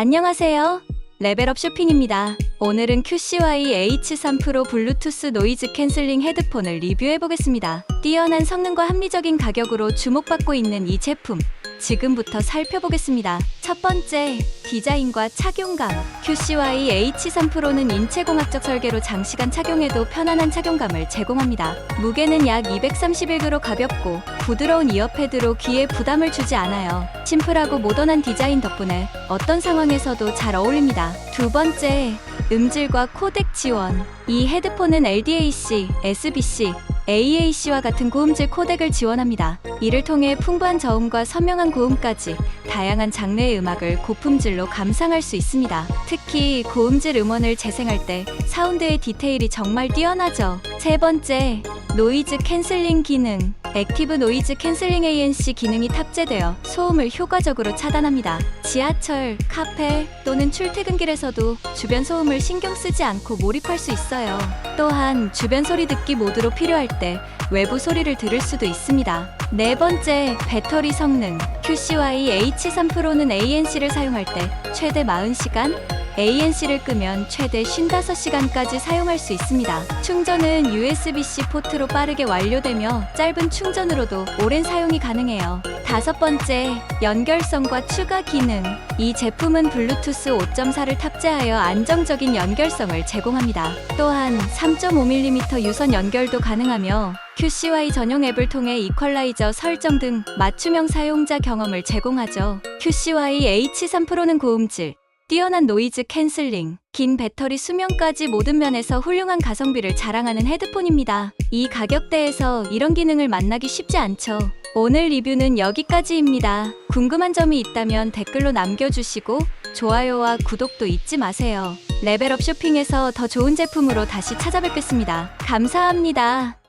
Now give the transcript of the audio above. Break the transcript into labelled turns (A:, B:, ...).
A: 안녕하세요. 레벨업 쇼핑입니다. 오늘은 QCY H3 프로 블루투스 노이즈 캔슬링 헤드폰을 리뷰해 보겠습니다. 뛰어난 성능과 합리적인 가격으로 주목받고 있는 이 제품. 지금부터 살펴보겠습니다. 첫 번째, 디자인과 착용감. QCY H3 프로는 인체공학적 설계로 장시간 착용해도 편안한 착용감을 제공합니다. 무게는 약 231g 가볍고 부드러운 이어패드로 귀에 부담을 주지 않아요. 심플하고 모던한 디자인 덕분에 어떤 상황에서도 잘 어울립니다. 두 번째, 음질과 코덱 지원. 이 헤드폰은 LDAC, SBC, AAC와 같은 고음질 코덱을 지원합니다. 이를 통해 풍부한 저음과 선명한 고음까지 다양한 장르의 음악을 고품질로 감상할 수 있습니다. 특히 고음질 음원을 재생할 때 사운드의 디테일이 정말 뛰어나죠. 세 번째, 노이즈 캔슬링 기능. 액티브 노이즈 캔슬링 ANC 기능이 탑재되어 소음을 효과적으로 차단합니다. 지하철, 카페 또는 출퇴근길에서도 주변 소음을 신경 쓰지 않고 몰입할 수 있어요. 또한 주변 소리 듣기 모드로 필요할 때 외부 소리를 들을 수도 있습니다. 네 번째, 배터리 성능. QCY H3 프로는 ANC를 사용할 때 최대 40시간, ANC를 끄면 최대 55시간까지 사용할 수 있습니다. 충전은 USB-C 포트로 빠르게 완료되며 짧은 충전으로도 오랜 사용이 가능해요. 다섯 번째, 연결성과 추가 기능. 이 제품은 블루투스 5.4를 탑재하여 안정적인 연결성을 제공합니다. 또한 3.5mm 유선 연결도 가능하며 QCY 전용 앱을 통해 이퀄라이저 설정 등 맞춤형 사용자 경험을 제공하죠. QCY H3 프로는 고음질, 뛰어난 노이즈 캔슬링, 긴 배터리 수명까지 모든 면에서 훌륭한 가성비를 자랑하는 헤드폰입니다. 이 가격대에서 이런 기능을 만나기 쉽지 않죠. 오늘 리뷰는 여기까지입니다. 궁금한 점이 있다면 댓글로 남겨주시고 좋아요와 구독도 잊지 마세요. 레벨업 쇼핑에서 더 좋은 제품으로 다시 찾아뵙겠습니다. 감사합니다.